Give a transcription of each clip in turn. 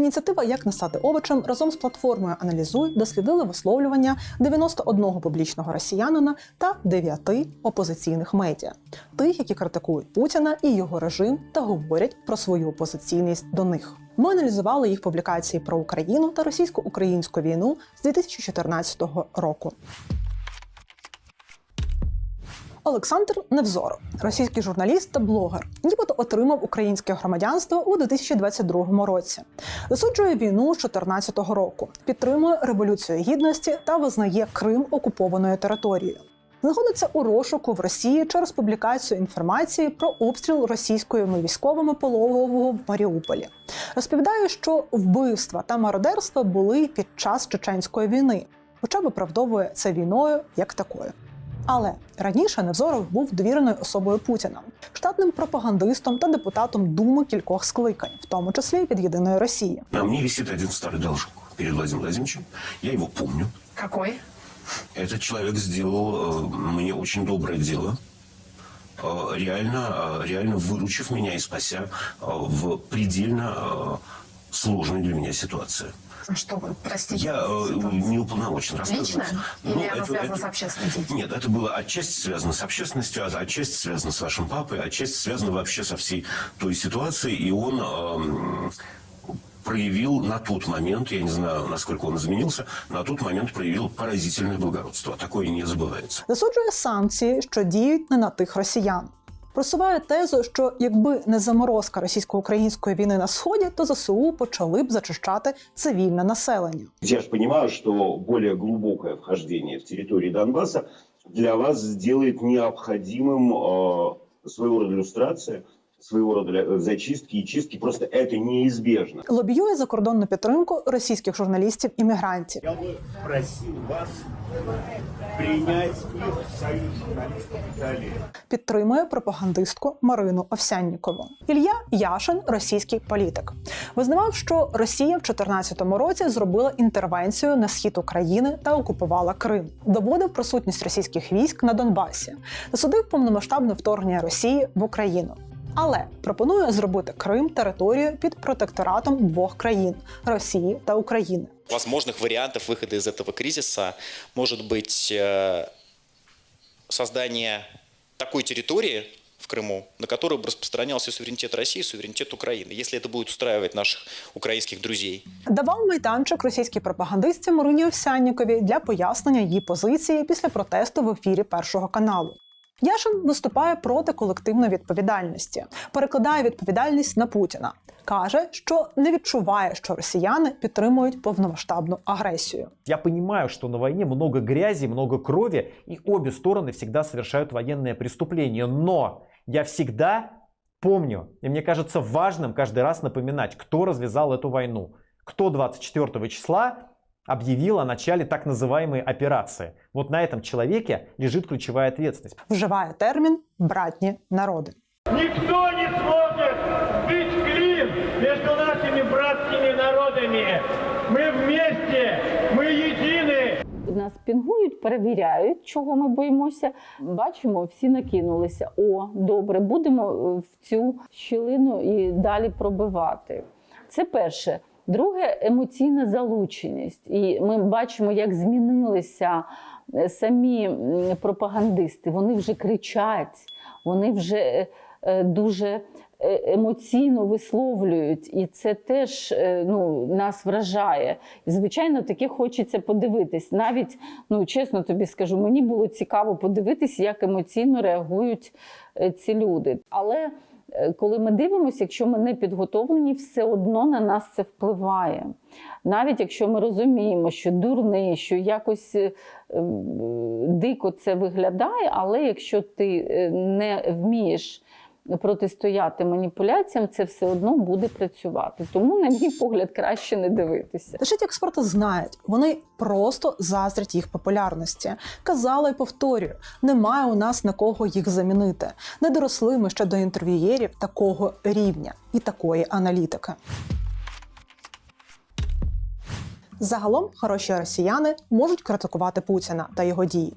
Ініціатива Як не стати овочем разом з платформою Аналізуй дослідили висловлювання 91 публічного росіянина та 9 опозиційних медіа, тих, які критикують Путіна і його режим та говорять про свою опозиційність до них. Ми аналізували їх публікації про Україну та російсько-українську війну з 2014 року. Олександр Невзоров, російський журналіст та блогер, нібито отримав українське громадянство у 2022 році. Засуджує війну з 2014 року, підтримує революцію гідності та визнає Крим окупованою територією. Знаходиться у розшуку в Росії через публікацію інформації про обстріл російськими військовими пологового в Маріуполі. Розповідає, що вбивства та мародерства були під час чеченської війни, хоча виправдовує це війною як такою. Але раніше Невзоров був довіреною особою Путіна, штатним пропагандистом та депутатом Думи кількох скликань, в тому числі від єдиної Росії. На мне висит один старый должок перед Владимиром Владимировичем. Я его помню. Какой? Этот человек сделал э, мне очень доброе дело, э, реально, э, реально выручив меня и спася э, в предельно э, сложной для меня ситуации. А Что вы, простите? Я э, ситуация? не уполномочен рассказывать. Лично? Или Ну, она это- связана это- с общественной деятельностью? Нет, это было отчасти связано с общественностью, а отчасти связано с вашим папой, отчасти связано вообще со всей той ситуацией. И он эм, проявил на тот момент, я не знаю, насколько он изменился, на тот момент проявил поразительное благородство. Такое не забывается. Засуджує санкції, що діють не на тих росіян. Просуває тезу, що якби не заморозка російсько-української війни на сході, то ЗСУ почали б зачищати цивільне населення. Я ж розумію, що более глибоке вхождення в території Донбасу для вас зробить необхідним э, своего рода иллюстрация, своего рода э, зачистки и чистки. Просто это неизбежно. Лобіює закордонну підтримку російських журналістів-іммігрантів. Я бы просил вас принять их в союз журналистов Италии. підтримує пропагандистку Марину Овсяннікову. Ілля Яшин, російський політик, визнавав, що Росія в 2014 році зробила інтервенцію на схід України та окупувала Крим, доводив присутність російських військ на Донбасі, засудив повномасштабне вторгнення Росії в Україну. Але пропонує зробити Крим територією під протекторатом двох країн Росії та України. возможных вариантов выхода из этого кризиса может быть э, создание такой территории в Крыму, на которую бы распространялся суверенитет России и суверенитет Украины, если это будет устраивать наших украинских друзей. Давав майданчик російській пропагандистці Марині Овсянніковій для пояснення її позиції після протесту в ефірі першого каналу. Яшин виступає проти колективної відповідальності, перекладає відповідальність на Путіна. каже, що не відчуває, що росіяни підтримують повномасштабну агресію. Я понимаю, что на войне много грязи, много крови, и обе стороны всегда совершают военные преступления. Но я всегда помню, и мне кажется важным каждый раз напоминать, кто развязал эту войну. Кто 24 числа объявил о начале так называемой операции. Вот на этом человеке лежит ключевая ответственность. Вживає термін братні народи. Никто не сможет бить клин между нашими братскими народами. Мы вместе, мы едины. Нас пінгують, перевіряють, чого ми боїмося. Бачимо, всі накинулися. О, добре, будемо е, в цю щілину і далі пробивати. Це перше. Друге емоційна залученість. І ми бачимо, як змінилися е, самі пропагандисти. Вони вже кричать, вони вже е, е, дуже емоційно висловлюють, і це теж ну, нас вражає. І, звичайно, таке хочеться подивитись. Навіть, ну чесно тобі скажу, мені було цікаво подивитись, як емоційно реагують ці люди. Але коли ми дивимося, якщо ми не підготовлені, все одно на нас це впливає. Навіть якщо ми розуміємо, що дурний, що якось е, е, дико це виглядає, але якщо ти е, не вмієш протистояти маніпуляціям, це все одно буде працювати. Тому, на мій погляд, краще не дивитися. Лишить експерти знають, вони просто заздрять їх популярності. Казала і повторюю: немає у нас на кого їх замінити. Не доросли ми ще до інтерв'юєрів такого рівня і такої аналітики. Загалом хороші росіяни можуть критикувати Путіна та його дії.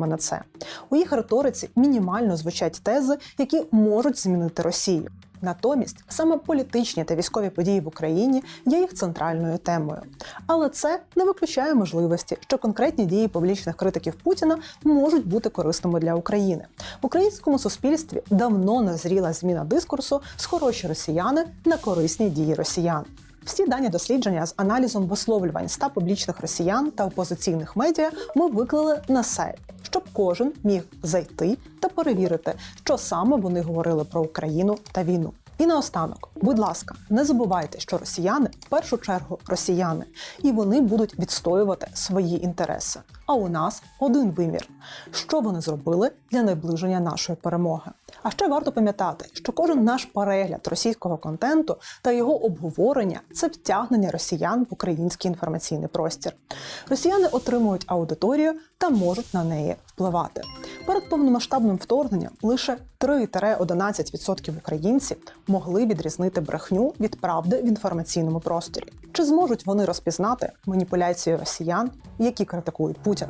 саме на це. У їх риториці мінімально звучать тези, які можуть змінити Росію. Натомість саме політичні та військові події в Україні є їх центральною темою. Але це не виключає можливості, що конкретні дії публічних критиків Путіна можуть бути корисними для України. В українському суспільстві давно назріла зміна дискурсу з хороші росіяни на корисні дії росіян. Всі дані дослідження з аналізом висловлювань ста публічних росіян та опозиційних медіа ми виклали на сайт, щоб кожен міг зайти та перевірити, що саме вони говорили про Україну та війну. І наостанок, будь ласка, не забувайте, що росіяни в першу чергу росіяни, і вони будуть відстоювати свої інтереси. А у нас один вимір: що вони зробили для наближення нашої перемоги. А ще варто пам'ятати, що кожен наш перегляд російського контенту та його обговорення це втягнення росіян в український інформаційний простір. Росіяни отримують аудиторію та можуть на неї впливати. Перед повномасштабним вторгненням лише 3-11% українців могли відрізнити брехню від правди в інформаційному просторі. Чи зможуть вони розпізнати маніпуляції росіян, які критикують Путіна?